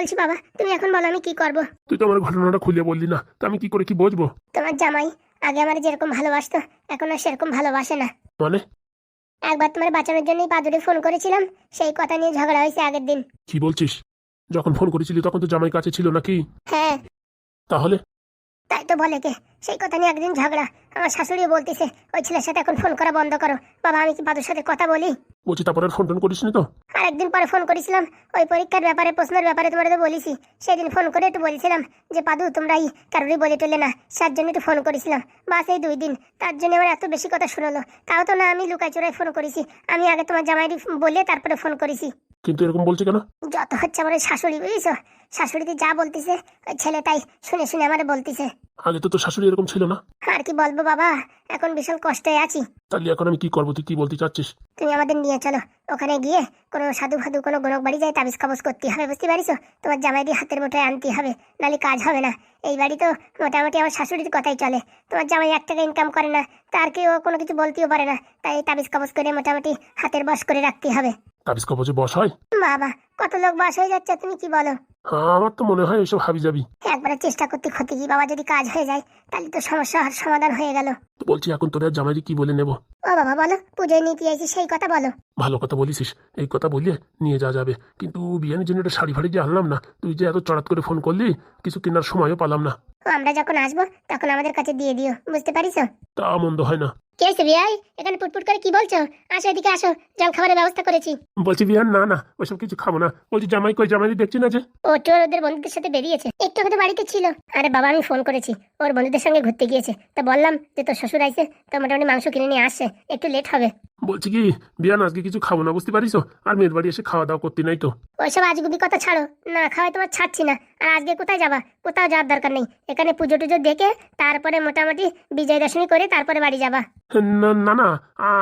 বলছি বাবা তুমি এখন বলো আমি কি করব? তুই তো আমার ঘটনাটা খুলে বললি না তা আমি কি করে কি বুঝব? তোমার জামাই আগে আমার যেরকম ভালোবাসতো এখন আর সেরকম ভালোবাসে না। মানে? একবার তোমার বাঁচানোর জন্যই পাদুরে ফোন করেছিলাম সেই কথা নিয়ে ঝগড়া হয়েছে আগের দিন। কি বলছিস? যখন ফোন করেছিলি তখন তো জামাই কাছে ছিল নাকি? হ্যাঁ। তাহলে? তাই তো বলে কে? সেই কথা নিয়ে একদিন ঝগড়া। আমার শাশুড়ি বলতেছে ওই ছেলের সাথে এখন ফোন করা বন্ধ করো। বাবা আমি কি পাদুর সাথে কথা বলি? বলছি তারপরে ফোন টোন করিসনি তো? আর একদিন পরে ফোন করেছিলাম। ওই পরীক্ষার ব্যাপারে প্রশ্নের ব্যাপারে তোমার তোমাদের বলেছি। সেদিন ফোন করে একটু বলেছিলাম যে পাদু তোমরাই কারোরই বলে টলে না। তার জন্য একটু ফোন করেছিলাম। বাস এই দুই দিন। তার জন্য আমার এত বেশি কথা শুনলো। তাও তো না আমি লুকাই চোরাই ফোন করেছি। আমি আগে তোমার জামাইরি বলে তারপরে ফোন করেছি। কিন্তু এরকম বলছে কেন? যত হচ্ছে আমার শাশুড়ি বুঝেছ? শাশুড়িতে যা বলতিছে ওই ছেলে তাই শুনে শুনে আমার বলতিছে। আগে তো তোর শাশুড়ি এরকম ছিল না? আর কি বলব বাবা এখন ভীষণ কষ্টে আছি। তাহলে এখন আমি কি করব? তুই কি বলতে চাচ্ছিস? তুমি আমাদের নিয়ে চলো। ওখানে গিয়ে কোনো সাধু ফাধু কোনো গণক বাড়ি যায় তাবিজ কাবজ করতে হবে বুঝতে পারিস? তোমার জামাই দিয়ে হাতের মুঠোয় আনতে হবে নাহলে কাজ হবে না। এই বাড়ি তো মোটামুটি আমার শাশুড়ির কথাই চলে। তোমার জামাই এক টাকা ইনকাম করে না তার কেউ কোনো কিছু বলতেও পারে না। তাই তাবিজ কাবজ করে মোটামুটি হাতের বস করে রাখতে হবে। কবচে বস হয়? বাবা কত লোক বাস হয়ে যাচ্ছে তুমি কি বলো? হ্যাঁ আমার তো মনে হয় এসব হাবি যাবি একবারে চেষ্টা করতে ক্ষতি কি বাবা যদি কাজ হয়ে যায় তাহলে তো সমস্যা আর সমাধান হয়ে গেল। বলছি এখন তোর জামাইরি কি বলে নেব? ও বাবা বলো পুজোয় নিতে আইছি সেই কথা বলো। ভালো কথা বলিসিস এই কথা বলিয়ে নিয়ে যাওয়া যাবে। কিন্তু বিয়ানের জন্য একটা শাড়ি ফাড়ি যে আনলাম না তুই যে এত চড়াত করে ফোন করলি কিছু কেনার সময়ও পালাম না। আমরা যখন আসব তখন আমাদের কাছে দিয়ে দিও বুঝতে পারিস? তা মন্দ হয় না। কে হয়েছে বিয়াই এখানে পুটপুট করে কি বলছো? আসো এদিকে আসো জল খাবারের ব্যবস্থা করেছি। বলছি বিয়ান না না ওইসব কিছু খাব না। বলছি জামাই কই জামাই দেখছি না যে? ও তো ওদের বন্ধুদের সাথে বেরিয়েছে। একটু হয়তো বাড়িতে ছিল। আরে বাবা আমি ফোন করেছি। ওর বন্ধুদের সঙ্গে ঘুরতে গিয়েছে। তা বললাম যে তোর শ্বশুর আইছে তো মোটামুটি মাংস কিনে নিয়ে আসছে। একটু লেট হবে। বলছি কি বিয়ান আজকে কিছু খাব না বুঝতে পারিস? আর মেয়ের বাড়ি এসে খাওয়া দাওয়া করতে নাই তো। ওইসব আজগুবি কথা ছাড়ো। না খাওয়াই তোমার ছাড়ছি না। আর আজকে কোথায় যাবা? কোথাও যাওয়ার দরকার নেই। এখানে পুজো টুজো দেখে তারপরে মোটামুটি বিজয় দশমী করে তারপরে বাড়ি যাবা। না না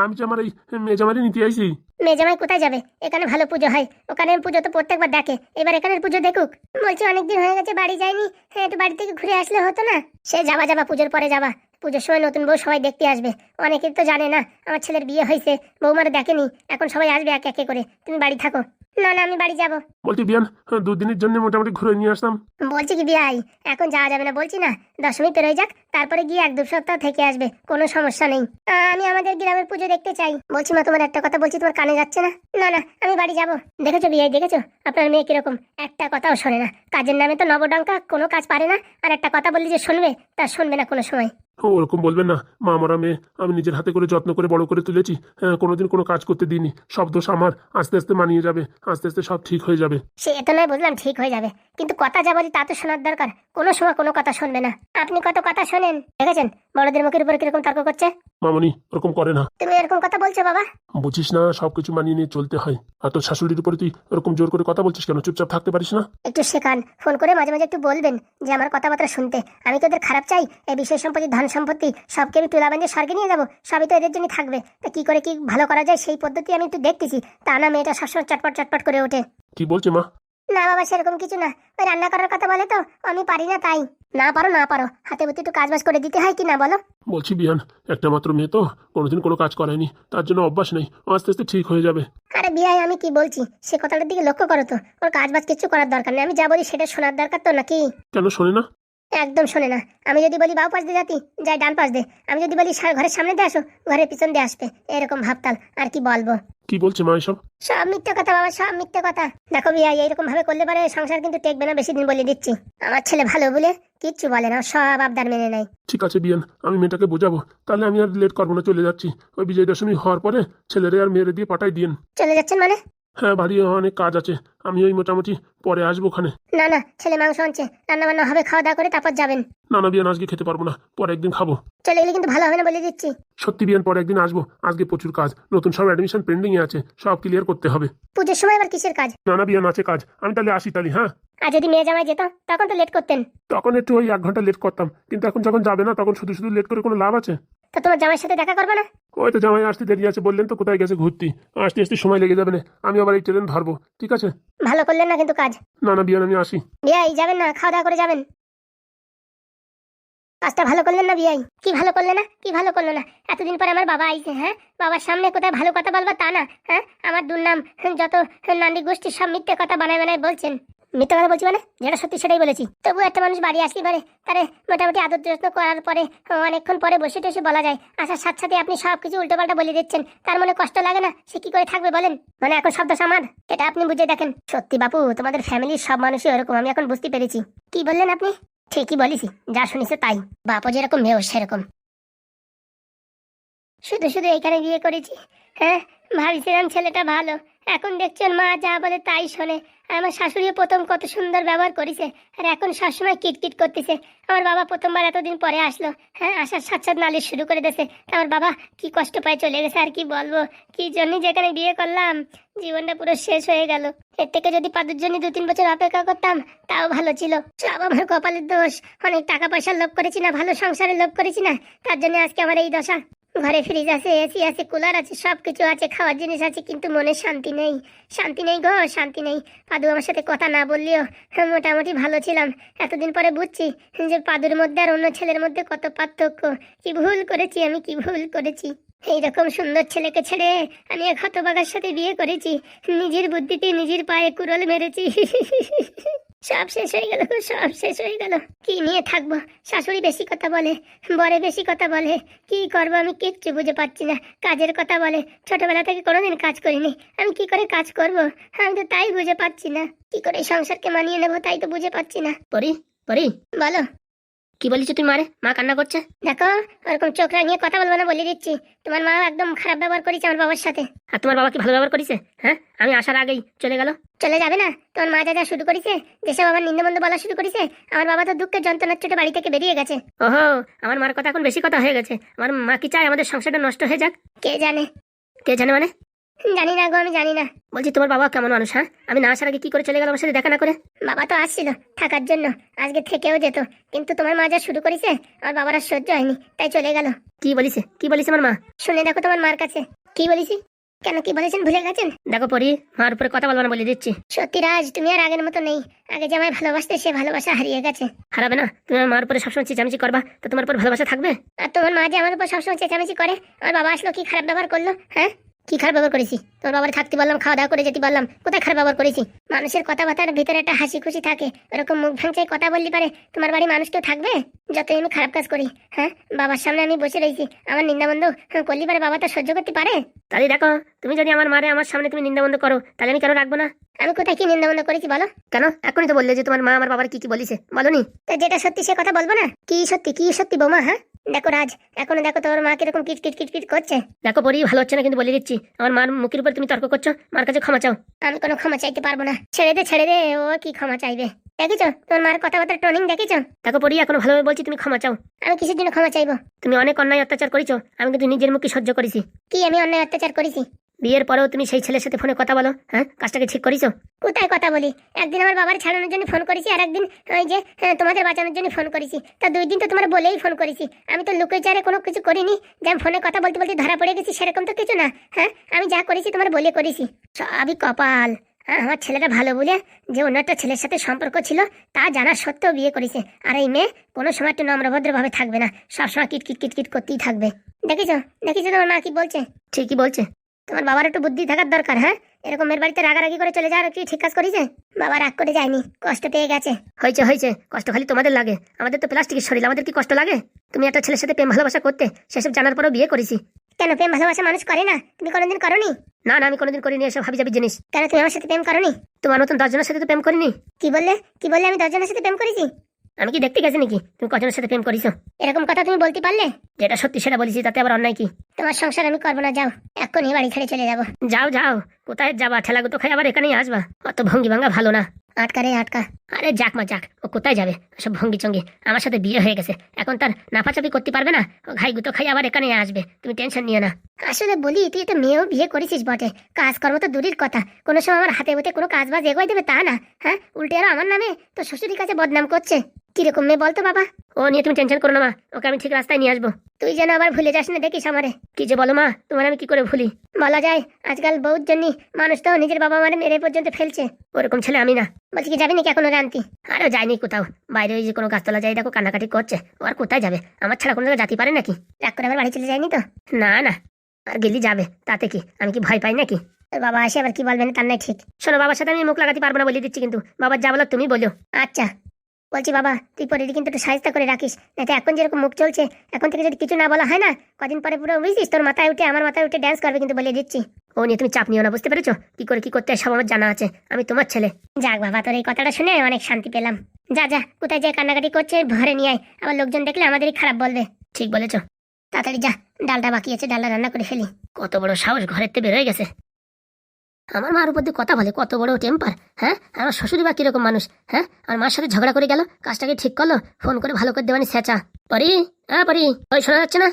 আমি যে আমার এই মেয়ে জামাইরে নিতে আইছি। মেজামাই কোথায় যাবে? এখানে ভালো পুজো হয়। ওখানে পুজো তো প্রত্যেকবার দেখে। এবার এখানের পুজো দেখুক। বলছি অনেকদিন হয়ে গেছে বাড়ি যায়নি হ্যাঁ একটু বাড়ি থেকে ঘুরে আসলে হতো না? সে যাবা যাবা পুজোর পরে যাবা। পুজোর সময় নতুন বউ সবাই দেখতে আসবে। অনেকেই তো জানে না আমার ছেলের বিয়ে হয়েছে বৌমারা দেখেনি এখন সবাই আসবে এক একে করে। তুমি বাড়ি থাকো। না না আমি বাড়ি যাব। বলছি বিয়ান দুদিনের জন্য মোটামুটি ঘুরে নিয়ে আসতাম বলছি কি বিয়াই এখন যাওয়া যাবে না বলছি না দশমী পেরোয় যাক তারপরে গিয়ে এক দু সপ্তাহ থেকে আসবে কোনো সমস্যা নেই। আমি আমাদের গ্রামের পুজো দেখতে চাই। বলছি মা তোমার একটা কথা বলছি তোমার কানে যাচ্ছে না? না না আমি বাড়ি যাব। দেখেছ বিয়াই দেখেছ? আপনার মেয়ে কীরকম? একটা কথাও শোনে না। কাজের নামে তো নবডঙ্কা কোনো কাজ পারে না। আর একটা কথা বললি যে শুনবে তা শুনবে না কোনো সময়। ওরকম বলবেন না, মা মরা মেয়ে আমি নিজের হাতে করে যত্ন করে বড় করে তুলেছি হ্যাঁ কোনোদিন কোনো কাজ করতে দিইনি, সব দোষ আমার, আস্তে আস্তে মানিয়ে যাবে, আস্তে আস্তে সব ঠিক হয়ে যাবে। সে এত নয়, বুঝলাম ঠিক হয়ে যাবে, কিন্তু কথা যা বলি তা তো শোনার দরকার, কোনো সময় কোনো কথা শুনবে না। আপনি কত কথা শোনেন, দেখেছেন, বড়দের মুখের উপর কীরকম তর্ক করছে? মামনি ওরকম করে না। তুমি এরকম কথা বলছো বাবা। বুঝিস না সবকিছু মানিয়ে নিয়ে চলতে হয়। আর তোর শাশুড়ির উপরে তুই ওরকম জোর করে কথা বলছিস কেন? চুপচাপ থাকতে পারিস না? একটু শেখান ফোন করে মাঝে মাঝে একটু বলবেন যে আমার কথাবার্তা শুনতে। আমি তো ওদের খারাপ চাই? এই বিষয় সম্পত্তি ধন সম্পত্তি সবকে আমি তুলা বান্ধে স্বর্গে নিয়ে যাব? সবই তো এদের জন্য থাকবে। তা কি করে কি ভালো করা যায় সেই পদ্ধতি আমি একটু দেখতেছি। তা না মেয়েটা সবসময় চটপট চটপট করে ওঠে। কি বলছে মা? না বাবা সেরকম কিছু না। ওই রান্না করার কথা বলে তো আমি পারি না তাই। না পারো না পারো। হাতে বুতে একটু কাজ বাজ করে দিতে হয় কি না বলো? বলছি বিয়ান একটা মাত্র মেয়ে তো কোনোদিন কোনো কাজ করায়নি। তার জন্য অভ্যাস নেই আস্তে আস্তে ঠিক হয়ে যাবে। আরে বিয়াই আমি কি বলছি? সে কথাটার দিকে লক্ষ্য করো তো। ওর কাজ বাজ কিছু করার দরকার নেই। আমি যা বলি সেটা শোনার দরকার তো নাকি? কেন শোনে না? একদম শোনে না। আমি যদি বলি বাউ পাশ দিয়ে যাতি যাই ডান পাশ দে। আমি যদি বলি ঘরের সামনে দিয়ে আসো ঘরের পিছন দিয়ে আসবে। এরকম ভাবতাল আর কি বলব? কি বলছে মা এসব? সব মিথ্যে কথা বাবা সব মিথ্যে কথা। দেখো বিয়া এইরকম ভাবে করলে পারে সংসার কিন্তু টেকবে না বেশি দিন বলে দিচ্ছি। আমার ছেলে ভালো বলে কিচ্ছু বলে না সব আবদার মেনে নেয়। ঠিক আছে বিয়ান আমি মেয়েটাকে বোঝাবো। তাহলে আমি আর লেট করব না চলে যাচ্ছি। ওই বিজয় দশমী হওয়ার পরে ছেলেরে আর মেয়েরে দিয়ে পাঠাই দিন চলে যাচ্ছেন মানে? হ্যাঁ বাড়ি অনেক কাজ আছে। আমি ওই মোটামুটি পরে আসব ওখানে। না না ছেলে মাংস আনছে। রান্না বান্না হবে খাওয়া দাওয়া করে তারপর যাবেন। না না বিয়ান আজকে খেতে পারব না। পরে একদিন খাব। চলে গেলে কিন্তু ভালো হবে না বলে দিচ্ছি। সত্যি বিয়ান পরে একদিন আসব। আজকে প্রচুর কাজ। নতুন সব অ্যাডমিশন পেন্ডিং এ আছে। সব ক্লিয়ার করতে হবে। পুজোর সময় আবার কিসের কাজ? না না বিয়ান আছে কাজ। আমি তাহলে আসি তাহলে হ্যাঁ? আর যদি মেয়ে জামাই যেত তখন তো লেট করতেন। তখন একটু ওই এক ঘণ্টা লেট করতাম। কিন্তু এখন যখন যাবে না তখন শুধু শুধু লেট করে কোনো লাভ আছে? তো তোমার জামাইয়ের সাথে দেখা করবে না? ওই তো জামাই আসতে দেরি আছে বললেন তো কোথায় গেছে ঘুরতি। আসতে আসতে সময় লেগে যাবে না আমি আবার এই ট্রেন ধরবো ঠিক আছে? ভালো করলেন না কিন্তু কাজ। না না বিয়ান আমি আসি। বিয়াই যাবেন না খাওয়া দাওয়া করে যাবেন। কাজটা ভালো করলেন না বিয়াই? কি ভালো করলে না? কি ভালো করল না? এতদিন পরে আমার বাবা আইছে হ্যাঁ? বাবার সামনে কোথায় ভালো কথা বলবা তা না হ্যাঁ? আমার দুর্নাম যত নান্দি গোষ্ঠীর সব মিথ্যে কথা বানায় বানায় বলছেন। মিথ্যা কথা বলছি মানে? যেটা সত্যি সেটাই বলেছি। তবু একটা মানুষ বাড়ি আসলি পারে। তারে মোটামুটি আদর যত্ন করার পরে, অনেকক্ষণ পরে বসে টসে বলা যায়। আসার সাথে সাথে আপনি সব কিছু উল্টোপাল্টা বলে দিচ্ছেন। তার মনে কষ্ট লাগে না? সে কি করে থাকবে বলেন? মানে এখন শব্দ আমার এটা আপনি বুঝে দেখেন। সত্যি বাপু, তোমাদের ফ্যামিলির সব মানুষই ওরকম, আমি এখন বুঝতে পেরেছি। কি বললেন আপনি? ঠিকই বলেছি। যা শুনিছে তাই। বাপও যেরকম, মেয়েও সেরকম। শুধু শুধু এখানে বিয়ে করেছি হ্যাঁ? ভাবছিলাম ছেলেটা ভালো। এখন দেখছি ওর মা যা বলে তাই শোনে। আমার শাশুড়িও প্রথম কত সুন্দর ব্যবহার করেছে আর এখন সবসময় কিটকিট করতেছে। আমার বাবা প্রথমবার এতদিন পরে আসলো। হ্যাঁ আসার সাথে সাথে নালিশ শুরু করে দিয়েছে। আমার বাবা কি কষ্ট পায় চলে গেছে আর কি বলব? কি জন্য যেখানে বিয়ে করলাম? জীবনটা পুরো শেষ হয়ে গেল। এর থেকে যদি পাদুর জন্য দু তিন বছর অপেক্ষা করতাম, তাও ভালো ছিল। সব আমার কপালের দোষ। অনেক টাকা পয়সার লোভ করেছি না, ভালো সংসারের লোভ করেছি না। তার জন্য আজকে আমার এই দশা। ঘরে ফ্রিজ আছে এসি আছে কুলার আছে সব কিছু আছে, খাওয়ার জিনিস আছে, কিন্তু মনে শান্তি নেই। শান্তি নেই গো, শান্তি নেই। পাদু আমার সাথে কথা না বললেও মোটামুটি ভালো ছিলাম। এতদিন পরে বুঝছি যে পাদুর মধ্যে আর অন্য ছেলের মধ্যে কত পার্থক্য। কি ভুল করেছি আমি, কি ভুল করেছি? এইরকম সুন্দর ছেলেকে ছেড়ে আমি এক হতবাগার সাথে বিয়ে করেছি। নিজের বুদ্ধিতে নিজের পায়ে কুরল মেরেছি। সব শেষ হয়ে গেল সব শেষ হয়ে গেল। কি নিয়ে থাকব? শাশুড়ি বেশি কথা বলে, বরে বেশি কথা বলে। কি করব আমি কিচ্ছু বুঝে পাচ্ছি না। কাজের কথা বলে। ছোটবেলা থেকে কোনোদিন কাজ করিনি। আমি কি করে কাজ করব? আমি তো তাই বুঝে পাচ্ছি না। কি করে সংসারকে মানিয়ে নেব তাই তো বুঝে পাচ্ছি না। পরি পরি, বলো। কি বলিস তুই মারে? মা কান্না করছে? দেখো ওরকম চোখ রাঙিয়ে কথা বলব না বলে দিচ্ছি। তোমার মা একদম খারাপ ব্যবহার করেছে আমার বাবার সাথে। আর তোমার বাবা কি ভালো ব্যবহার করেছে? হ্যাঁ? আমি আসার আগেই চলে গেল। চলে যাবে না? তোমার মা যা যা শুরু করেছে যেসব আমার নিন্দমন্দ বলা শুরু করেছে আমার বাবা তো দুঃখের যন্ত্রণার চোটে বাড়ি থেকে বেরিয়ে গেছে। ওহো আমার মার কথা এখন বেশি কথা হয়ে গেছে। আমার মা কি চায় আমাদের সংসারটা নষ্ট হয়ে যাক? কে জানে? কে জানে মানে? জানি না গো আমি জানি না। বলছি তোমার বাবা কেমন মানুষ হ্যাঁ? আমি না আসার আগে কি করে চলে গেল আমার সাথে? দেখা না করে? বাবা তো আসছিল থাকার জন্য আজকে থেকেও যেত। কিন্তু তোমার মা যা শুরু করেছে আমার বাবার আর সহ্য হয়নি তাই চলে গেল। কি বলিছে? কি বলিছে আমার মা? শুনে দেখো তোমার মার কাছে। কি বলেছি? কেন কি বলেছেন ভুলে গেছেন? দেখো পরি মার উপরে কথা বলব না বলে দিচ্ছি। সত্যি রাজ তুমি আর আগের মতো নেই। আগে যে আমায় ভালোবাসতে সে ভালোবাসা হারিয়ে গেছে। হারাবে না। তুমি আমার মার উপরে সবসময় চেঁচামেচি করবা তো তোমার উপর ভালোবাসা থাকবে? আর তোমার মা যে আমার উপর সবসময় চেঁচামেচি করে আমার বাবা আসলো কি খারাপ ব্যবহার করল হ্যাঁ? কি খারাপ ব্যবহার করেছি? তোমার বাবার থাকতে বললাম খাওয়া দাওয়া করে যেতে বললাম কোথায় খারাপ ব্যবহার করেছি? মানুষের কথাবার্তার ভিতরে একটা হাসি খুশি থাকে ওরকম মুখ ভাঙচাই কথা বললি পারে তোমার বাড়ি মানুষ কেউ থাকবে? যতই আমি খারাপ কাজ করি হ্যাঁ? বাবার সামনে আমি বসে রয়েছি আমার নিন্দাবন্ধ করলি পারে বাবা তো সহ্য করতে পারে? তাহলে দেখো তুমি যদি আমার মারে আমার সামনে তুমি নিন্দা বন্ধ করো তাহলে আমি কেন রাখব না? আমি কোথায় কি নিন্দাবন্ধ করেছি বলো? কেন? এখনই তো বললে যে তোমার মা আমার বাবার কি কি বলিছে বলনি? তো যেটা সত্যি সে কথা বলব না? কি সত্যি কি সত্যি বৌমা হ্যাঁ? দেখো রাজ এখনও দেখো তোর মা কীরকম কিট কিট কিট কিট করছে। দেখো পরি ভালো হচ্ছে না কিন্তু বলে দিচ্ছি। আমার মার মুখের উপর তুমি তর্ক করছ মার কাছে ক্ষমা চাও। আমি কোনো ক্ষমা চাইতে পারব না। ছেড়ে দে ছেড়ে দে ও কি ক্ষমা চাইবে। দেখেছ? তোমার মার কথাবার্তা টনিং দেখেছ? দেখো পড়ি এখন ভালোভাবে বলছি তুমি ক্ষমা চাও। আমি কিসের জন্য ক্ষমা চাইব? তুমি অনেক অন্যায় অত্যাচার করেছ আমি কিন্তু নিজের মুখে সহ্য করেছি। কি আমি অন্যায় অত্যাচার করেছি? বিয়ের পরেও তুমি সেই ছেলের সাথে ফোনে কথা বলো হ্যাঁ? কাজটাকে ঠিক করেছ? কোথায় কথা বলি? একদিন আমার বাবার ছাড়ানোর জন্য ফোন করেছি আর একদিন ওই যে হ্যাঁ, তোমাদের বাঁচানোর জন্য ফোন করেছি। তা দুই দিন তো তোমার বলেই ফোন করেছি। আমি তো লুকে চারে কোনো কিছু করিনি। যে আমি ফোনে কথা বলতে বলতে ধরা পড়ে গেছি সেরকম তো কিছু না হ্যাঁ? আমি যা করেছি তোমার বলে করেছি। সবই কপাল। হ্যাঁ আমার ছেলেটা ভালো বলে যে অন্য একটা ছেলের সাথে সম্পর্ক ছিল তা জানা সত্ত্বেও বিয়ে করেছে। আর এই মেয়ে কোনো সময় একটু নম্রভদ্রভাবে থাকবে না। সবসময় কিট কিট কিট কিট করতেই থাকবে। দেখেছ? দেখেছ তোমার মা কি বলছে? ঠিকই বলছে। তোমার বাবার একটু বুদ্ধি থাকার দরকার হ্যাঁ? এরকম মেয়ের বাড়িতে রাগারাগি করে চলে যাওয়ার কি ঠিক কাজ করেছে বাবা রাগ করে যায়নি কষ্ট পেয়ে গেছে। হয়েছে হয়েছে কষ্ট খালি তোমাদের লাগে। আমাদের তো প্লাস্টিকের শরীর আমাদের কি কষ্ট লাগে? তুমি একটা ছেলের সাথে প্রেম ভালোবাসা করতে সেসব জানার পরেও বিয়ে করেছি। কেন প্রেম ভালোবাসা মানুষ করে না? তুমি কোনোদিন করনি? না না আমি কোনোদিন করিনি এসব হাবি যাবি জিনিস। কেন তুমি আমার সাথে প্রেম করনি? তোমার মতন দশজনের সাথে তো প্রেম করিনি। কি বললে? কি বললে আমি দশজনের সাথে প্রেম করেছি? আমি কি দেখতে গেছি নাকি? তুমি কজনের সাথে প্রেম করিছো? এরকম কথা তুমি বলতে পারলে? যেটা সত্যি সেটা বলেছি তাতে আবার অন্যায় কি? তোমার সংসার আমি করব না যাও। এখনই বাড়ি ছেড়ে চলে যাব। যাও যাও। কোথায় যাবা? ঠেলাগুতো খাই আবার এখানেই আসবা। অত ভঙ্গি ভাঙ্গা ভালো না। আটকা রে আটকা। আরে যাক মা, যাক। ও কোথায় যাবে? সব ভঙ্গি চঙ্গি। আমার সাথে বিয়ে হয়ে গেছে। এখন তার নাফাচাপি করতে পারবে না? ও ঘাই গুতো খাই আবার এখানে আসবে। তুমি টেনশন নিও না। আসলে বলি, তুই তো মেয়েও বিয়ে করেছিস বটে। কাজকর্ম তো দূরের কথা। কোনো সময় আমার হাতে হতে কোনো কাজ বাজ এগোয় দেবে তা না হ্যাঁ? উল্টে আরও আমার নামে। তো শ্বশুরের কাছে বদনাম করছে। কীরকম মেয়ে বলতো বাবা? ও নিয়ে তুমি টেনশন করো না মা। ওকে আমি ঠিক রাস্তায় নিয়ে আসব। তুই যেন আবার ভুলে যাস না দেখিস আমারে। কি যে বলো মা, তোমার আমি কি করে ভুলি? বলা যায়, আজকাল বহুত জন্য মানুষ তো নিজের বাবা মারে মেরে পর্যন্ত ফেলছে। ওরকম ছেলে আমি না। বলছি কি, যাবি নাকি এখনও আনতি আরে যায়নি কোথাও। বাইরে ওই যে কোনো গাছতলা যায় দেখো, কান্নাকাটি করছে। আর কোথায় যাবে? আমার ছাড়া কোনো জায়গায় জাতি পারে নাকি? রাগ করে আবার বাড়ি চলে যায়নি তো? না না। আর গেলি যাবে, তাতে কি? আমি কি ভয় পাই নাকি? বাবা আসে আবার কি বলবেন তার নাই ঠিক। শোনো, বাবার সাথে আমি মুখ লাগাতে পারব না বলে দিচ্ছি কিন্তু। বাবার যা বলো তুমি বলো। আচ্ছা। বলছি, বাবা, তুই পরেরই কিন্তু একটু সাহায্য করে রাখিস যাতে এখন যেরকম মুখ চলছে, এখন থেকে যদি কিছু না বলা হয় না, কদিন পরে পুরো বুঝছিস তোর মাথায় উঠে, আমার মাথায় উঠে ড্যান্স করবে কিন্তু বলে দিচ্ছি। ও নিয়ে তুমি চাপ নিও না, বুঝতে পেরেছ? কি করে কি করতে সব আমার জানা আছে, আমি তোমার ছেলে। যাক বাবা, তোর এই কথাটা শুনে অনেক শান্তি পেলাম। যা যা, কোথায় যে কান্নাকাটি করছে, ঘরে নিয়ে আয়, আবার লোকজন দেখলে আমাদেরই খারাপ বলবে। ঠিক বলেছ। তাড়াতাড়ি যা, ডালটা বাকি আছে, ডালটা রান্না করে ফেলি। কত বড় সাহস, ঘরের থেকে বেরোয় গেছে। আমার মার উপর দিয়ে কথা বলে, কত বড় টেম্পার হ্যাঁ? আমার শ্বশুরি বা কীরকম মানুষ হ্যাঁ? আর মার সাথে ঝগড়া করে গেল, কাজটাকে ঠিক করল, ফোন করে ভালো করে দেবানি স্যাচা পরি হ্যাঁ পরি? ওই শোনা যাচ্ছে না?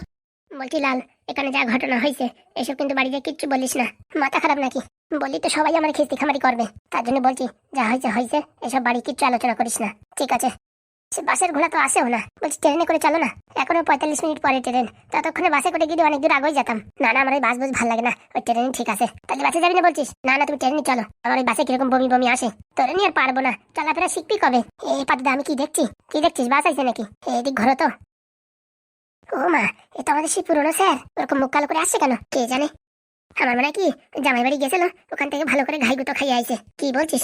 বলছি লাল, এখানে যা ঘটনা হয়েছে, এসব কিন্তু বাড়িতে কিচ্ছু বলিস না। মাথা খারাপ নাকি? বলি তো সবাই আমার খিস্তি খামারি করবে। তার জন্য বলছি, যা হয়েছে হয়েছে, এসব বাড়ি কিচ্ছু আলোচনা করিস না। ঠিক আছে। সে বাসের ঘোড়া তো আসেও না। বলছি, ট্রেনে করে চলো না। এখনও পঁয়তাল্লিশ মিনিট পরে ট্রেন। ততক্ষণে বাসে করে গিয়ে অনেক দূর আগেই যেতাম। না না, আমার ওই বাস বুস ভালো লাগে না। ওই ট্রেনে ঠিক আছে। তাহলে বাসে যাবি না বলছিস? না না, তুমি ট্রেনে চলো। আমার ওই বাসে কীরকম বমি বমি আসে? তোরে নিয়ে আর পারব না। চলাফেরা শিখবি কবে? এই পাতিদা আমি কি দেখছি? কি দেখছিস? বাস আইছে নাকি? এদিক ঘোরো তো। ও মা, এ তো আমাদের সেই পুরোনো স্যার। ওরকম মুখ কালো করে আসছে কেন? কে জানে? আমার মানে কি জামাই বাড়ি গেছিল। ওখান থেকে ভালো করে ঘাই গুটো খাইয়ে আইছে। কি বলছিস?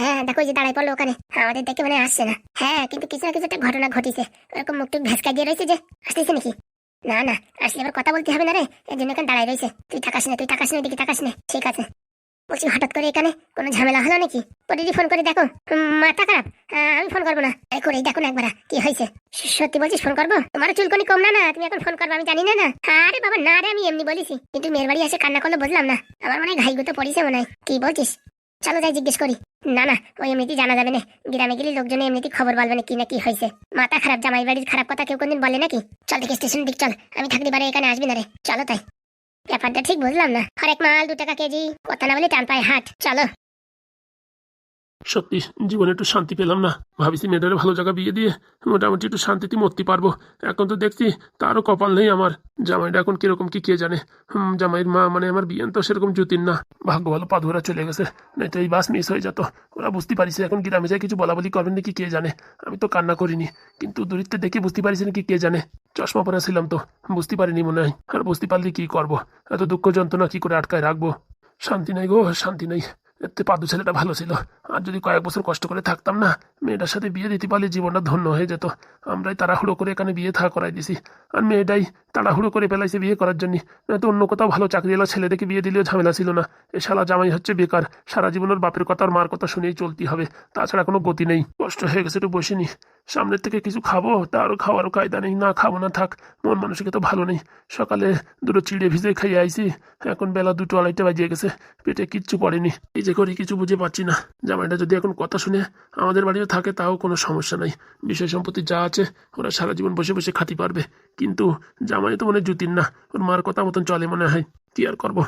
হ্যাঁ দেখো যে দাঁড়াই পড়ল ওখানে। আমাদের দেখে মানে আসছে না। হ্যাঁ কিন্তু কিছু না, কিছু একটা ঘটনা ঘটিছে। ওরকম মুখটুক ভেসকা দিয়ে রয়েছে যে, আসতেছে নাকি? না না, আসলে আবার কথা বলতে হবে না রে। এর জন্য এখানে দাঁড়াই রয়েছে। তুই থাকাস না, তুই থাকাস না, এদিকে থাকাস না। ঠিক আছে। বলছি হঠাৎ করে এখানে কোনো ঝামেলা হলো নাকি? পরিদি ফোন করে দেখো। মাথা খারাপ। আমি ফোন করব না। এই করেই দেখো না একবার, কি হয়েছে? সত্যি বলছিস ফোন করব? তোমার চুলকনি কম না না? তুমি এখন ফোন করব, আমি জানি না না? আরে বাবা, না রে, আমি এমনি বলেছি। কিন্তু মেয়ের বাড়ি এসে কান্না করলে, বুঝলাম না। আমার মনে হয় ঘাই গুতো পড়িছে মনে হয়। কি বলছিস? চলো যাই, জিজ্ঞেস করি। না না, ওই এমনিতেই জানা যাবে না। গ্রামে গেলে লোকজন এমনিতেই খবর বলবে না কি না কি হয়েছে। মাথা খারাপ, জামাই বাড়ির খারাপ কথা কেউ কোনদিন বলে নাকি? চল দেখি স্টেশন দিক, চল। আমি থাকতে পারে এখানে আসবি না রে। চলো তাই। ব্যাপারটা ঠিক বুঝলাম না। হরেক মাল দু টাকা কেজি। কথা না বলে টান পায় হাট। চলো। সত্যি, জীবনে একটু শান্তি পেলাম না। ভাবিছি মেয়েটারে ভালো জায়গা বিয়ে দিয়ে মোটামুটি একটু শান্তিতে মরতে পারব। এখন তো দেখছি তারও কপাল নেই আমার। জামাইটা এখন কীরকম কি কে জানে? জামাইয়ের মা মানে আমার বিয়ে তো সেরকম জুতির না। ভাগ্য ভালো পাধুরা চলে গেছে। নাই তো এই বাস মিস হয়ে যেত। ওরা বুঝতে পারিছে এখন গ্রামে যায় কিছু বলা বলি করবেন নাকি কে জানে? আমি তো কান্না করিনি। কিন্তু দূরিত্বে দেখে বুঝতে পারিছি নাকি কে জানে? চশমা পরা ছিলাম তো। বুঝতে পারিনি মনে হয়। আর বুঝতে পারলে কি করব? এত দুঃখ যন্ত্রণা কি করে আটকায় রাখব? শান্তি নাই গো, শান্তি নাই। পাদু ছেলেটা ভালো ছিল। আর যদি কয়েক বছর কষ্ট করে থাকতাম না মেয়েটার সাথে বিয়ে দিতে পারলে জীবনটা ধন্য হয়ে যেত। আমরাই তাড়াহুড়ো করে এখানে বিয়ে থা করাই দিছি। আর মেয়েটাই তাড়াহুড়ো করে ফেলাইছে বিয়ে করার জন্য। নয়তো অন্য কোথাও ভালো চাকরি এলা ছেলে দেখে বিয়ে দিলেও ঝামেলা ছিল না। এ শালা জামাই হচ্ছে বেকার। সারা জীবনের বাপের কথা আর মার কথা শুনেই চলতে হবে। তাছাড়া কোনো গতি নেই। কষ্ট হয়ে গেছে একটু বসিনি সামনের থেকে কিছু খাব? তারও খাওয়ারও কায়দা নেই। না খাব, না থাক। মন মানুষকে তো ভালো নেই। সকালে দুটো চিড়ে ভিজে খাইয়ে আইছি। এখন বেলা দুটো আড়াইটে বাজিয়ে গেছে। পেটে কিচ্ছু পড়েনি। এই যে করি কিছু বুঝে পাচ্ছি না। জামাইটা যদি এখন কথা শুনে আমাদের বাড়িও থাকে তাও কোনো সমস্যা নাই। বিষয় সম্পত্তি যা আছে ওরা সারা জীবন বসে বসে খাতি পারবে। কিন্তু জামাই তো মনে জুতির না ওর মার কথা মতন চলে মনে হয়। কি আর করব?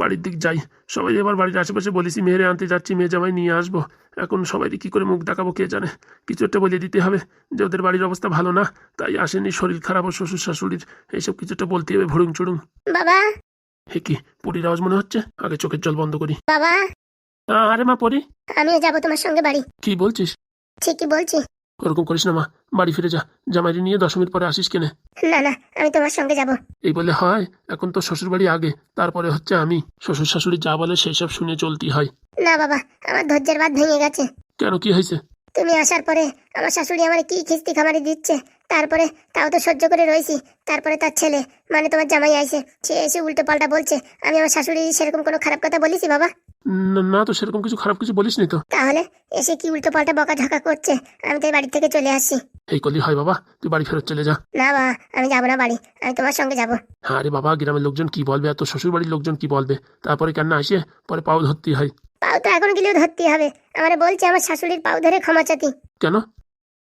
বাড়ির দিক যাই। সবাই এবার বাড়ির আশেপাশে বলেছি মেয়েরে আনতে যাচ্ছি মেয়ে জামাই নিয়ে আসব। এখন সবাই কি করে মুখ দেখাবো কে জানে? কিছু একটা বলে দিতে হবে। যে ওদের বাড়ির অবস্থা ভালো না তাই আসেনি শরীর খারাপ ও শ্বশুর শাশুড়ির। এইসব কিছু একটা বলতে হবে ভুড়ুং চুড়ুং। বাবা। হে কি পরির আওয়াজ মনে হচ্ছে? আগে চোখের জল বন্ধ করি। বাবা। আরে মা পরি। আমিও যাব তোমার সঙ্গে বাড়ি। কি বলছিস? ঠিকই বলছি। ওরকম করিস না মা বাড়ি ফিরে যা। জামাইরি নিয়ে দশ মিনিট পরে আসিস কেনে। না না আমি তোমার সঙ্গে যাব। এই বলে হয় এখন তো শ্বশুর বাড়ি আগে তারপরে হচ্ছে আমি। শ্বশুর শাশুড়ি যা বলে সেই সব শুনে চলতেই হয়। না বাবা আমার ধৈর্যের বাদ ভেঙে গেছে। কেন কি হয়েছে? তুমি আসার পরে আমার শাশুড়ি আমার কি খিস্তি খামারি দিচ্ছে? তারপরে তাও তো সহ্য করে রয়েছি তারপরে তার ছেলে মানে তোমার জামাই আইছে সে এসে উল্টো পাল্টা বলছে আমি আমার শাশুড়ি সেরকম কোনো খারাপ কথা বলেছি বাবা? না, না তো সেরকম কিছু খারাপ কিছু বলিসনি তো। তাহলে এসে কি উল্টো পাল্টা বকা ঝাঁকা করছে? আমি তো বাড়ি থেকে চলে আসি এই কলি হয় বাবা তুই বাড়ি ফেরত চলে যা। না বাবা আমি যাব না বাড়ি আমি তোমার সঙ্গে যাব। হ্যাঁ রে বাবা গ্রামের লোকজন কি বলবে এত শ্বশুর বাড়ির লোকজন কি বলবে? তারপরে কেন আসে? পরে পাও ধরতেই হয়। পাও তো এখন গেলেও ধরতে হবে। আমার বলছে আমার শাশুড়ির পাও ধরে ক্ষমা চাতি। কেন?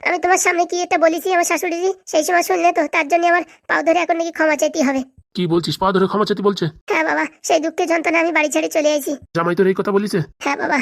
আমি তোমার সামনে কি একটা বলেছি আমার শাশুড়ি সেই সময় শুনলে তো তার জন্য আমার পাও ধরে এখন নাকি ক্ষমা চাইতে হবে। কি বলছিস? পা ধরে ক্ষমা চাতি বলছে। হ্যাঁ বাবা সেই দুঃখের যন্ত্রণা আমি বাড়ি ছেড়ে চলে আইছি। জামাই তোর এই কথা বলিছে? হ্যাঁ বাবা।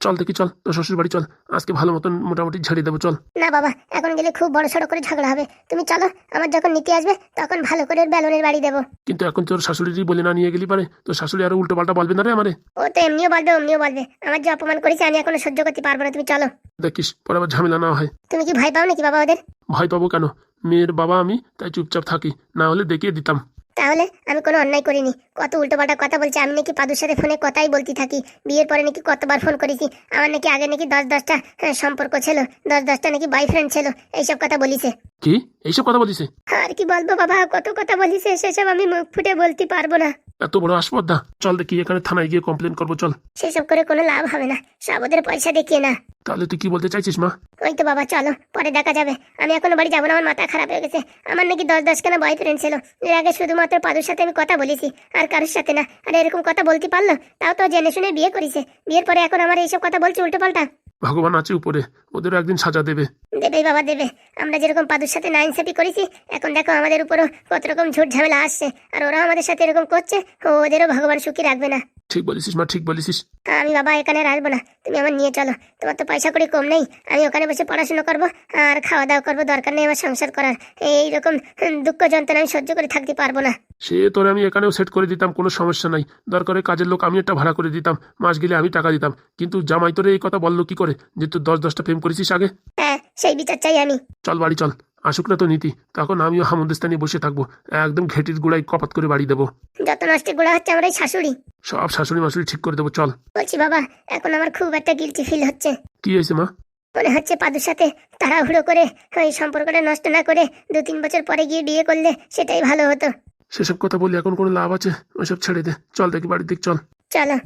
চল দেখি চল। তোর শ্বশুর বাড়ি চল। আজকে ভালো মতন মোটামুটি ঝাড়িয়ে দেবো চল। না বাবা এখন গেলে খুব বড় সড়ো করে ঝগড়া হবে। তুমি চলো আমার যখন নিতে আসবে তখন ভালো করে বেলুনের বাড়ি দেবো। কিন্তু এখন তোর শাশুড়ি বলে না নিয়ে গেলি পারে। তোর শাশুড়ি আরও উল্টো পাল্টা বলবে না রে আমারে? ও তো এমনিও বলবে অমনিও বলবে। আমার যে অপমান করেছে আমি এখনও সহ্য করতে পারব না। তুমি চলো। দেখিস পরে আবার ঝামেলা না হয়। তুমি কি ভয় পাও নাকি বাবা ওদের? ভয় পাবো কেন? মেয়ের বাবা আমি তাই চুপচাপ থাকি। না হলে দেখিয়ে দিতাম। তাহলে আমি কোনো অন্যায় করিনি। কত উল্টোপাল্টা কথা বলছি আমি নাকি পাদুর সাথে ফোনে কথাই বলতে থাকি। বিয়ের পরে নাকি কতবার ফোন করেছি আমার নাকি আগে নাকি দশ দশটা হ্যাঁ, সম্পর্ক ছিল দশ দশটা নাকি বয়ফ্রেন্ড ছিল এইসব কথা বলিছে। কি? এইসব কথা বলিস? আর কি বলব বাবা কত কথা বলিছে সেসব আমি মুখ ফুটে বলতে পারব না। এত বড় আসপদ্দা চল দেখি এখানে থানায় গিয়ে কমপ্লেন করব চল। সেসব করে কোনো লাভ হবে না। সব ওদের পয়সা দেখিয়ে না। তাহলে তুই কি বলতে চাইছিস মা? ওই তো বাবা চলো পরে দেখা যাবে। আমি এখনও বাড়ি যাব না আমার মাথা খারাপ হয়ে গেছে। আমার নাকি দশ দশ কেনা বয়ফ্রেন্ড ছিল। এর আগে শুধুমাত্র পাদুর সাথে আমি কথা বলেছি আর কারোর সাথে না। আর এরকম কথা বলতে পারল তাও তো জেনে শুনে বিয়ে করেছে। বিয়ের পরে এখন আমার এইসব কথা বলছে উল্টো পাল্টা ভগবান আছে উপরে, ওদেরও একদিন সাজা দেবে। দেবেই বাবা, দেবে। আমরা যেরকম পাদুর সাথে নাইন সাথে করেছি, এখন দেখো আমাদের উপরও কত রকম ঝুট ঝামেলা আসছে, আর ওরাও আমাদের সাথে এরকম করছে ওদেরও ভগবান সুখী রাখবে না। ঠিক বলিসিস মা ঠিক বলিসিস আমি বাবা এখানে আসব না। তুমি আমার নিয়ে চলো। তোমার তো পয়সা করি কম নেই। আমি ওখানে বসে পড়াশোনা করব আর খাওয়া দাওয়া করব দরকার নেই আমার সংসার করার। এইরকম হুম, দুঃখ যন্ত্রণা আমি সহ্য করে থাকতে পারব না। সে তোর আমি এখানেও সেট করে দিতাম কোনো সমস্যা নাই। দরকারে কাজের লোক আমি একটা ভাড়া করে দিতাম। মাস গেলে আমি টাকা দিতাম। কিন্তু জামাই তোরে এই কথা বলল কি করে? যে তুই দশ দশটা প্রেম করেছিস আগে? হ্যাঁ সেই বিচার চাই আমি। চল বাড়ি চল। আসুক না তো নীতি। তখন আমিও হামুদস্তানি বসে থাকব। একদম ঘেটির গোড়ায় কপাত করে বাড়ি দেবো। যত নষ্টের গোড়া হচ্ছে আমার এই শাশুড়ি। সব শাশুড়ি মাসুড়ি ঠিক করে দেবো চল। বলছি বাবা এখন আমার খুব একটা গিলটি ফিল হচ্ছে। কি হয়েছে মা? মনে হচ্ছে পাদুর সাথে তাড়াহুড়ো করে ওই সম্পর্কটা নষ্ট না করে দু তিন বছর পরে গিয়ে বিয়ে করলে সেটাই ভালো হতো। সেসব কথা বলি এখন কোনো লাভ আছে? ওইসব ছেড়ে দে। চল দেখি বাড়ির দিক চল। চলো।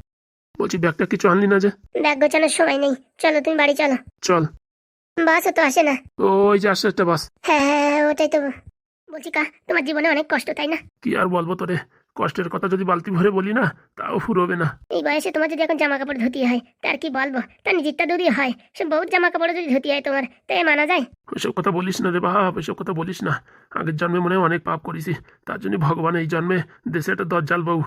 বলছি ব্যাগটা কিছু আনলি না যে? ব্যাগ গোছানোর সময় নেই। চলো তুমি বাড়ি চলো। চল। বাসও তো আসে না। ওই যে আসছে একটা বাস। হ্যাঁ হ্যাঁ হ্যাঁ, ওটাই তো। বলছি কা তোমার জীবনে অনেক কষ্ট তাই না? কি আর বলব তোরে? কষ্টের কথা যদি বালতি ভরে বলি না তাও ফুরোবে না। এই বয়সে তোমার যদি এখন জামা কাপড় ধুতি হয় তার কি বলব? তার নিজেরটা দূরই হয়। সে বহুত জামা কাপড় যদি ধুতি হয় তোমার তাই মানা যায়? ওইসব কথা বলিস না রে বাপ ওইসব কথা বলিস না। আগের জন্মে মনে হয় অনেক পাপ করেছি। তার জন্য ভগবান এই জন্মে দেশে একটা দজ্জাল বউ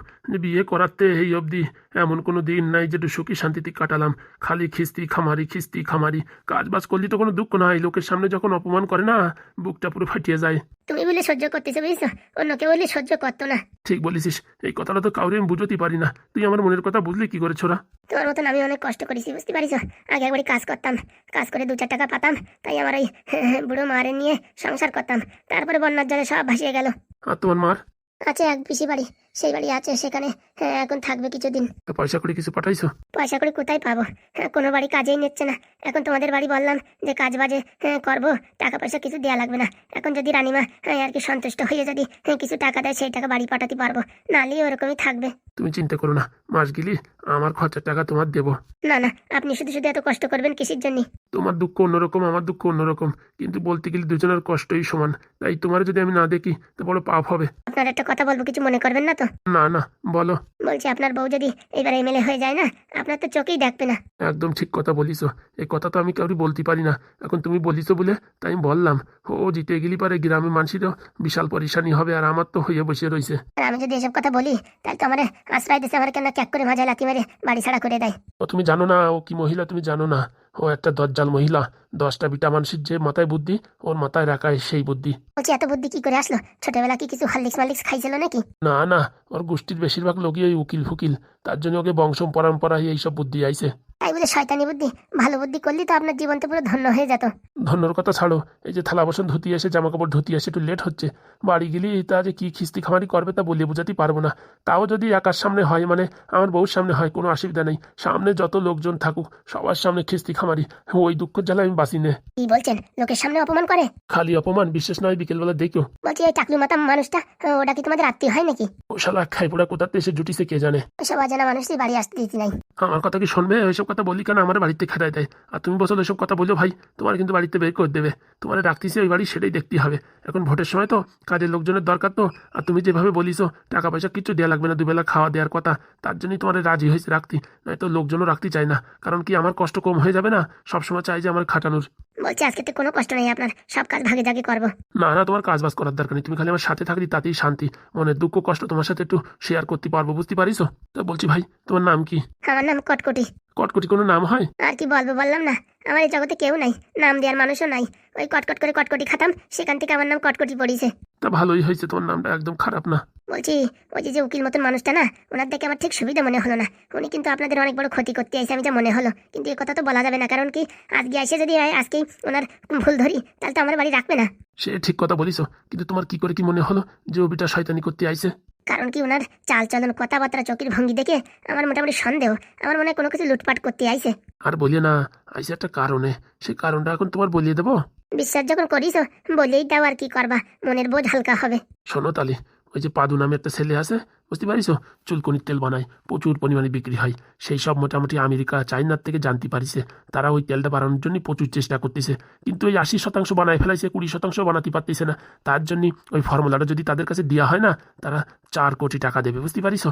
বিয়ে করাতে এই অবধি এমন কোনো দিন নাই যে একটু সুখী শান্তিতে কাটালাম। খালি খিস্তি খামারি খিস্তি খামারি। কাজ বাজ করলি তো কোনো দুঃখ নাই। লোকের সামনে যখন অপমান করে না বুকটা পুরো ফাটিয়ে যায়। তুমি বলে সহ্য করতেছো বুঝছ? অন্য কেউ বলে সহ্য করতো না। ঠিক বলেছিস। এই কথাটা তো কাউরে আমি বুঝতেই পারি না। তুই আমার মনের কথা বুঝলি কি করে ছোড়া? তোমার মতন আমি অনেক কষ্ট করেছি বুঝতে পারিস আগে একবারই কাজ করতাম কাজ করে দু চার টাকা পাতাম তাই আমার ওই বুড়ো মারে নিয়ে সংসার করতাম। তারপরে বন্যার জলে সব ভাসিয়ে গেল। আর তোমার মার? আছে এক পিসি বাড়ি। সেই বাড়ি আছে সেখানে হ্যাঁ, এখন থাকবে কিছুদিন। তা পয়সা করে কিছু পাঠাইছো? পয়সা করে কোথায় পাবো? হ্যাঁ, কোনো বাড়ি কাজেই নিচ্ছে না। এখন তোমাদের বাড়ি বললাম যে কাজ বাজে হ্যাঁ, করব টাকা পয়সা কিছু দেওয়া লাগবে না। এখন যদি রানিমা আর কি সন্তুষ্ট হয়ে যদি কিছু টাকা দেয় সেই টাকা বাড়ি পাঠাতে পারব। নাহলে ওরকমই থাকবে। তুমি চিন্তা করো না মাস গেলি আমার খরচার টাকা তোমার দেবো। না না আপনি শুধু শুধু এত কষ্ট করবেন কিসের জন্য? তোমার দুঃখ অন্যরকম আমার দুঃখ অন্যরকম। কিন্তু বলতে গেলে দুজনের কষ্টই সমান। তাই তোমার যদি আমি না দেখি তো বড় পাপ হবে। আপনার একটা কথা বলব কিছু মনে করবেন না তো? না না বলো। বলছি আপনার বউ যদি এবার এমএলএ হয়ে যায় না আপনার তো চোখেই দেখবে না। একদম ঠিক কথা বলিস এই কথা তো আমি কাউরি বলতে পারি না। এখন তুমি বলিস বলে তাই আমি বললাম ও জিতে গেলি পারে গ্রামে মানুষেরও বিশাল পরিশানি হবে আর আমার তো হয়ে বসে রয়েছে আর আমি যদি এসব কথা বলি তাহলে তো আমার আশ্রয় দিতে আমার কেন ক্যাক করে মাঝে লাথি মেরে বাড়ি ছাড়া করে দেয়। ও তুমি জানো না ও কি মহিলা তুমি জানো না। ও একটা দজ্জাল মহিলা। দশটা বিটা মানুষের যে মাথায় বুদ্ধি ওর মাথায় রাখায় সেই বুদ্ধি। বলছি এত বুদ্ধি কি করে আসলো? ছোটবেলা কি কিছু হরলিক্স মালিক্স খাইছিল নাকি? না না ওর গোষ্ঠীর বেশিরভাগ লোকই ওই উকিল ফুকিল তার জন্য ওকে বংশ পরম্পরায় এইসব বুদ্ধি আইছে। তাই বলে শয়তানি বুদ্ধি ভালো বুদ্ধি করলে তো আপনার জীবন তো পুরো ধন্য হয়ে যেত। ধন্যর কথা ছাড়ো এই যে থালা বাসন ধুতি এসে জামা কাপড় ধুতি এসে একটু লেট হচ্ছে। বাড়ি গেলে তা যে কি খিস্তি খামারি করবে তা বলিয়ে বোঝাতে পারব না। তাও যদি একার সামনে হয় মানে আমার বউর সামনে হয় কোনো অসুবিধা নেই। সামনে যত লোকজন থাকুক সবার সামনে খিস্তি খামারি। ওই দুঃখের জ্বালা আমি বাঁচি নে। কি বলছেন? লোকের সামনে অপমান করে? খালি অপমান বিশেষ নয় বিকেলবেলা দেখো। বলছি এই টাকলু মাতা মানুষটা ওটা কি তোমাদের আত্মীয় হয় নাকি? ও শালা খাই পোড়া কোথাতে এসে জুটিছে কে জানে? ওসব অজানা মানুষই বাড়ি আসতে দিতে নাই। আমার কথা কি শুনবে? ওইসব কথা বলি কেন? আমার বাড়িতে খেদাই দেয়। আর তুমি বসলে এসব কথা বলো ভাই। তোমার কিন্তু বাড়িতে বের করে দেবে। তোমার রাখতেছি ওই বাড়ি সেটাই দেখতে হবে। এখন ভোটের সময় তো, কাজের লোকজনের দরকার তো। আর তুমি যেভাবে বলিছো টাকা পয়সা কিছু দেওয়া লাগবে না, দুবেলা খাওয়া দেওয়ার কথা। তার জন্যই তোমার রাজি হয়েছে, রাখতি। নয়তো লোকজনও রাখতে চায় না। কারণ কি, আমার কষ্ট কম হয়ে যাবে না? সবসময় চাই যে আমার খাটানোর। বলছি আজকে তো কোনো কষ্ট নেই আপনার সব কাজ ভাগে জাগে করব। না না তোমার কাজ বাজ করার দরকার নেই। তুমি খালি আমার সাথে থাকলে তাতেই শান্তি মনের দুঃখ কষ্ট তোমার সাথে একটু শেয়ার করতে পারব বুঝতে পারিস? তো বলছি ভাই তোমার নাম কি? আমার নাম কটকটি। কটকটি কোনো নাম হয়? আর কি বলব বললাম না আমার এই জগতে কেউ নাই নাম দেওয়ার মানুষও নাই। ওই কটকট করে কটকটি খাতাম সেখান থেকে আমার নাম কটকটি পড়িছে। তা ভালোই হয়েছে তোমার নামটা একদম খারাপ না। বলছি ওই যে যে উকিল মতন মানুষটা না ওনার দেখে আমার ঠিক সুবিধা মনে হলো না। উনি কিন্তু আপনাদের অনেক বড় ক্ষতি করতে আইসে আমি যা মনে হলো। কিন্তু এই কথা তো বলা যাবে না কারণ কি আজকে এসে যদি আজকেই ওনার ভুল ধরি তাহলে তো আমার বাড়ি রাখবে না। সে ঠিক কথা বলিস কিন্তু তোমার কি করে কি মনে হলো যে ও বিটা শয়তানি করতে আইছে? কারণ কি ওনার চাল চলন কথাবার্তা চোখের ভঙ্গি দেখে আমার মোটামুটি সন্দেহ আমার মনে হয় কোনো কিছু লুটপাট করতে আইছে। আর বলিয়ে না আইসে একটা কারণে সেই কারণটা এখন তোমার বলিয়ে দেবো? বিশ্বাস যখন করিস বলেই দাও আর কি করবা মনের বোঝ হালকা হবে। শোনো তালি ওই যে পাদু নামে একটা ছেলে আছে বুঝতে পারিস? চুলকনির তেল বানায় প্রচুর পরিমাণে বিক্রি হয়। সেই সব মোটামুটি আমেরিকা চাইনার থেকে জানতে পারিছে। তারা ওই তেলটা বানানোর জন্য প্রচুর চেষ্টা করতেছে। কিন্তু ওই আশি শতাংশ বানায় ফেলাইছে কুড়ি শতাংশ বানাতে পারতেছে না। তার জন্য ওই ফর্মুলাটা যদি তাদের কাছে দেওয়া হয় না তারা চার কোটি টাকা দেবে। বুঝতে পারিস?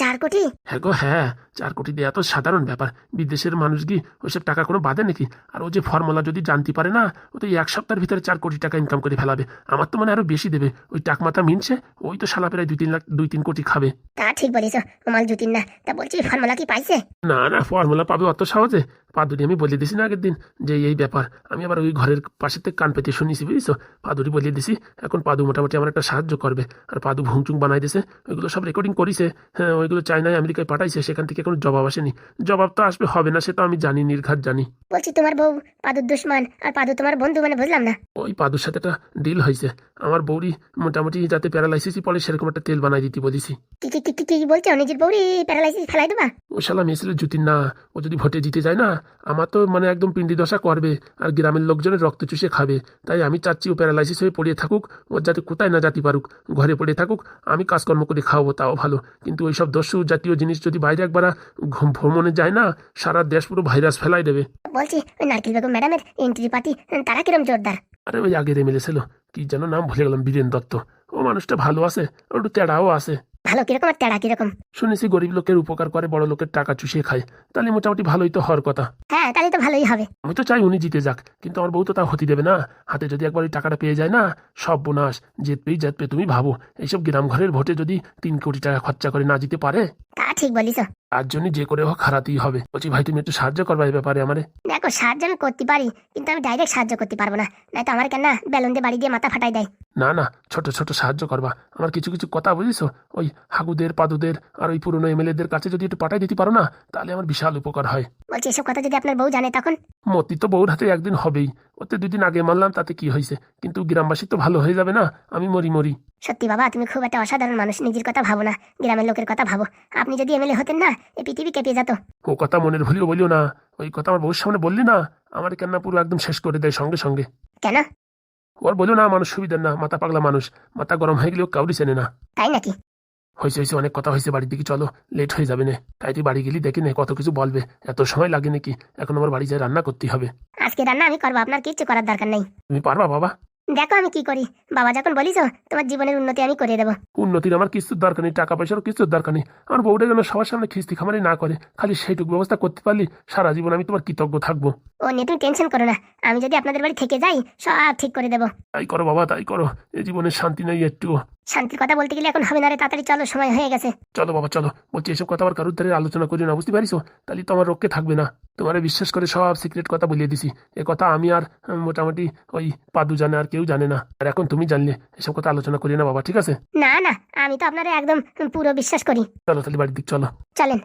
চার কোটি? হ্যাঁ গো হ্যাঁ। চার কোটি দেওয়া তো সাধারণ ব্যাপার। বিদেশের মানুষ কি ওইসব টাকা কোনো বাদে নাকি? আর ও যে ফর্মুলা যদি জানতে পারে না ও তো এক সপ্তাহের ভিতরে চার কোটি টাকা ইনকাম করে ফেলাবে। আমার তো মনে আরও বেশি দেবে। ওই টাক মাথা মিনছে ওই তো সালা প্রায় দুই তিন লাখ দুই তিন কোটি খাবে। তা ঠিক বলিস মাল জুতিন না। তা বলছি ফর্মুলা কি পাইছে? না না ফর্মুলা পাবে অত সহজে। পাদুরি আমি বলে দিছি না আগের দিন যে এই ব্যাপার। আমি আবার ওই ঘরের পাশে থেকে কান পেতে শুনেছি বুঝিস পাদুরি বলে দিছি এখন পাদু মোটামুটি আমার একটা সাহায্য করবে। আর পাদু ভুংচুং বানাই দিছে ওইগুলো সব রেকর্ডিং করিছে। হ্যাঁ ওইগুলো চায়নায় আমেরিকায় পাঠাইছে সেখান থেকে কোনো জবাব আসেনি। জবাব তো আসবে হবে না সে তো আমি জানি নির্ঘাত জানি। বলছি তোমার বউ পাদুর দুশ্মন আর পাদু তোমার বন্ধু মানে বুঝলাম না। ওই পাদুর সাথে একটা ডিল হয়েছে। আমার বৌরি মোটামুটি যাতে প্যারালাইসিসই পড়ে সেরকম একটা তেল বানাই দিতে বলেছি। কি কি কি কি বলছো? নিজের বউরি প্যারালাইসিস ফেলাই দেবা? ও শালা মেয়েছিল জুতির না ও যদি ভোটে জিতে যায় না আমার তো মানে একদম পিন্ডি দশা করবে আর গ্রামের লোকজনের রক্ত চুষে খাবে। তাই আমি চাচ্ছি ও প্যারালাইসিস হয়ে পড়িয়ে থাকুক ওর যাতে কোথায় না যাতে পারুক ঘরে পড়ে থাকুক আমি কাজকর্ম করে খাওয়াবো তাও ভালো। কিন্তু ওইসব দস্যু জাতীয় জিনিস যদি বাইরে একবার ভ্রমণে যায় না সারা দেশ পুরো ভাইরাস ফেলাই দেবে। বলছি ওই নারকেল বেগম ম্যাডামের এন্ট্রি পার্টি তারা কিরম জোরদার? আরে ওই আগের এমএলএ ছিল কি যেন নাম ভুলে গেলাম বীরেন দত্ত। ও মানুষটা ভালো আছে একটু তেড়াও আছে। ভালো কীরকম আর তেড়া কীরকম? শুনেছি গরিব লোকের উপকার করে বড় লোকের টাকা চুষিয়ে খায়। তাহলে মোটামুটি ভালোই তো হওয়ার কথা। হ্যাঁ তাহলে তো ভালোই হবে। আমি তো চাই উনি জিতে যাক কিন্তু আমার বউ তো তা হতে দেবে না। হাতে যদি একবার ওই টাকাটা পেয়ে যায় না সব বোনাস জিতবেই জিতবে তুমি ভাবো এইসব গ্রাম ঘরের ভোটে যদি তিন কোটি টাকা খরচা করে না জিতে পারে? তা ঠিক বলিস। তার জন্য যে করে হোক হারাতেই হবে। বলছি ভাই তুমি একটু সাহায্য করবা এই ব্যাপারে আমারে। দেখো সাহায্য আমি করতে পারি কিন্তু আমি ডাইরেক্ট সাহায্য করতে পারব না। নাই তো আমার কেন না বেলুন দিয়ে বাড়ি দিয়ে মাথা ফাটাই দেয়। না না ছোট ছোট সাহায্য করবা। আমার কিছু কিছু কথা বুঝিস? ওই হাগুদের পাদুদের আর ওই পুরনো এমএলএদের কাছে যদি একটু পাঠাই দিতে পারো না তাহলে আমার বিশাল উপকার হয়। বলছি এসব কথা যদি আপনার বউ জানে তখন? মতি তো বউর হাতে একদিন হবেই। ওতে দুদিন আগে মানলাম তাতে কি হয়েছে। কিন্তু গ্রামবাসী তো ভালো হয়ে যাবে না আমি মরি মরি। সত্যি বাবা তুমি খুব একটা অসাধারণ মানুষ নিজের কথা ভাবো না গ্রামের লোকের কথা ভাবো। আপনি যদি এমএলএ হতেন না এই পৃথিবী কেঁপে যেত। ও কথা মনের ভুলিও বলিও না। ওই কথা আমার বউর সামনে বললি না? আমার কেন পুরো একদম শেষ করে দেয় সঙ্গে সঙ্গে। কেন? ওর বলিও না মানুষ সুবিধার না মাথা পাগলা মানুষ। মাথা গরম হয়ে গেলেও কাউরি চেনে না। তাই নাকি? হয়েছে হয়েছে অনেক কথা হয়েছে বাড়ির দিকে চলো লেট হয়ে যাবে না। তাই তুই বাড়ি গেলি দেখি নে কত কিছু বলবে। এত সময় লাগে নাকি? এখন আমার বাড়ি যায় রান্না করতে হবে। আজকে রান্না আমি করব আপনার কিচ্ছু করার দরকার নেই। তুমি পারবা বাবা? দেখো আমি কি করি। বাবা যখন বলিস তোমার জীবনের উন্নতি আমি করে দেবো। উন্নতির আমার কিছুর দরকার নেই টাকা পয়সারও কিছুর দরকার নেই। আমার বউটা যেন সবার সামনে খিস্তি খামারি না করে খালি সেইটুকু ব্যবস্থা করতে পারলি সারা জীবন আমি তোমার কৃতজ্ঞ থাকব। ও নিয়ে তুমি টেনশন করো না। আমি যদি আপনাদের বাড়ি থেকে যাই সব ঠিক করে দেবো। তাই করো বাবা তাই করো। এই জীবনের শান্তি নেই একটু শান্তির কথা বলতে গেলে এখন হবে না রে তাড়াতাড়ি চলো সময় হয়ে গেছে। চলো বাবা চলো। বলছি এসব কথা আবার কারোর ধারে আলোচনা করি না বুঝতে পারিস তাহলে তো আমার রক্ষে থাকবে না। তোমারে বিশ্বাস করে সব সিক্রেট কথা বলিয়ে দিছি। এ কথা আমি আর মোটামুটি ওই পাদু জানে আর কেউ জানে না। আর এখন তুমি জানলে এসব কথা আলোচনা করি না বাবা ঠিক আছে? না না আমি তো আপনারা একদম পুরো বিশ্বাস করি। চলো তাহলে বাড়ির দিক চলো। চলেন।